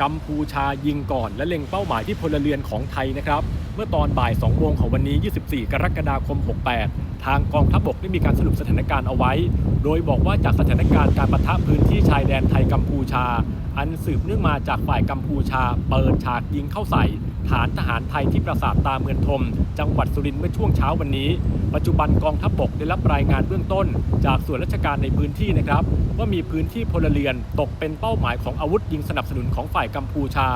กัมพูชายิงก่อนและเล็งเป้าหมายที่พลเรือนของไทยนะครับ เมื่อตอนบ่าย 2 โมงของวันนี้ 24 กรกฎาคม 68 ทางกองทัพบกได้มีการสรุปสถานการณ์เอาไว้ โดยบอกว่าจากสถานการณ์การปะทะพื้นที่ชายแดนไทยกัมพูชา อันสืบเนื่องมาจากฝ่ายกัมพูชา เปิดฉากยิงเข้าใส่ ฐานทหารไทยที่ปราสาทตาเมืองทม จังหวัดสุรินทร์เมื่อช่วงเช้าวันนี้ ปัจจุบันกองทัพบกได้รับรายงานเบื้องต้น จากส่วนราชการในพื้นที่นะครับ ว่ามีพื้นที่พลเรือนตกเป็นเป้าหมายของอาวุธยิงสนับสนุนของฝ่ายกัมพูชา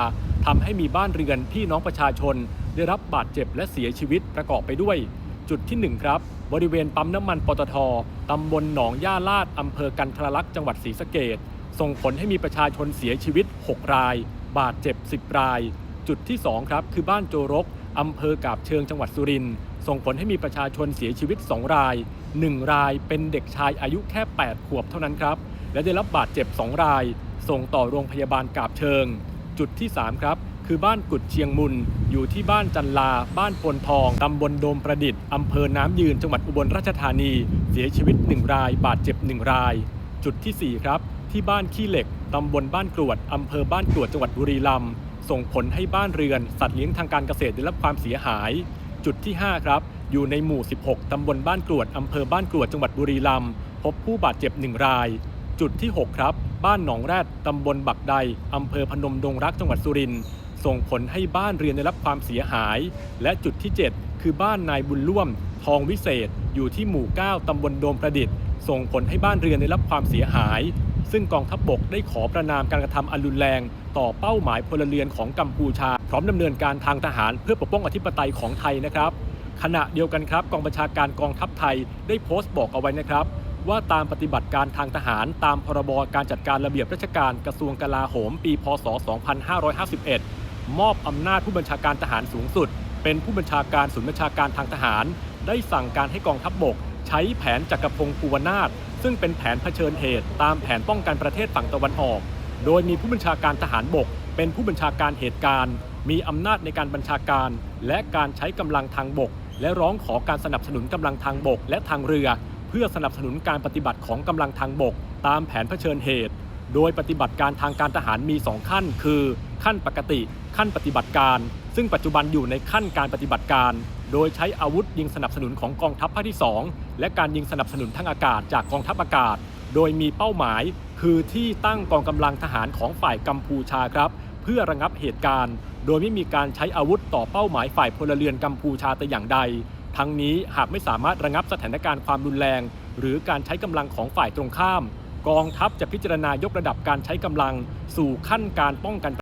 ทำให้มีบ้านเรือนพี่น้องประชาชน ได้รับบาดเจ็บและเสียชีวิตประกอบไปด้วย จุดที่ 1 ครับ บริเวณปั๊มน้ำมันปตทตำบลหนองย่าลาดอำเภอกันทรลักษณ์จังหวัดศรีสะเกดส่งผลให้มีประชาชนเสียชีวิต 6 ราย บาดเจ็บ 10 ราย จุดที่ 2 ครับ คือบ้านโจรกอำเภอกาบเชิงจังหวัดสุรินทร์ส่งผลให้มีประชาชนเสียชีวิต 2 ราย 1 รายเป็นเด็กชายอายุแค่ 8 ขวบเท่านั้นครับ และได้รับบาดเจ็บ 2 ราย ส่งต่อโรงพยาบาลกาบเชิง จุดที่ 3 ครับ คือบ้านกุดเชียงมุน อยู่ที่บ้านจันลา บ้านพลทอง ตำบลโดมประดิษฐ์ อำเภอน้ำยืน จังหวัดอุบลราชธานี เสียชีวิต 1 ราย บาดเจ็บ 1 ราย จุดทีสี่ 4 ครับ ที่บ้านขี้เหล็ก ตำบลบ้านกรวด อำเภอบ้านกรวด จังหวัดบุรีรัมย์ ส่งผลให้บ้านเรือน สัตว์เลี้ยงทางการเกษตรได้รับความเสียหาย จุดที่ 5 ครับ อยู่ในหมู่ 16 ตำบลบ้านกรวด อำเภอบ้านกรวด จังหวัดบุรีรัมย์ พบผู้บาดเจ็บ 1 ราย จุดที่ 6 ครับ บ้านหนองแรด ตำบลบักใด อำเภอพนมดงรัก จังหวัดสุรินทร์ ส่งผลให้บ้านเรือนได้รับความเสียหาย และจุดที่ 7 คือบ้านนายบุญร่วม ทองวิเศษ อยู่ที่หมู่ 9ตำบลโดมประดิษฐ์ ส่งผลให้บ้านเรือนได้รับความเสียหาย ซึ่งกองทัพบบกได้ขอประนามการกระทำอันรุนแรง ต่อเป้าหมายพลเรือนของกัมพูชา พร้อมดำเนินการทางทหารเพื่อปกป้องอธิปไตยของไทยนะครับขณะเดียวกันครับกองบัญชาการกองทัพไทยได้โพสต์บอกเอาไว้นะครับ ว่าตามปฏิบัติการทางทหาร ตามพรบการจัดการระเบียบราชการกระทรวงกลาโหม ปี พศ 2551 มอบอำนาจผู้บัญชาการทหารสูงสุด เป็นผู้บัญชาการศูนย์บัญชาการทางทหาร ได้สั่งการให้กองทัพบบก ใช้แผนจักรพงศ์ภูวนาถซึ่งเป็นแผนเผชิญเหตุ ตามแผนป้องกันประเทศฝั่งตะวันออก โดยมีผู้บัญชาการทหารบก เป็นผู้บัญชาการเหตุการณ์ มีอำนาจในการบัญชาการ และการใช้กำลังทางบก และร้องขอการสนับสนุนกำลังทางบกและทางเรือ เพื่อสนับสนุนการปฏิบัติของกำลังทางบก ตามแผนเผชิญเหตุ โดยปฏิบัติการทางการทหารมี 2 ขั้น คือ ขั้นปกติ ขั้นปฏิบัติการ ซึ่งปัจจุบันอยู่ในขั้นการปฏิบัติการ โดยใช้อาวุธยิงสนับสนุนของกองทัพภาคที่ 2 และการยิงสนับสนุนทางอากาศจากกองทัพอากาศ โดยมีเป้าหมาย คือที่ตั้งกองกำลังทหารของฝ่ายกัมพูชาครับ เพื่อระงับเหตุการณ์ โดยไม่มีการใช้อาวุธต่อเป้าหมายฝ่ายพลเรือนกัมพูชาแต่อย่างใด ทั้งนี้หากไม่สามารถระงับสถานการณ์ความรุนแรง หรือการใช้กำลังของฝ่ายตรงข้าม กองทัพจะพิจารณายกระดับการใช้กำลังสู่ขั้นการป้องกัน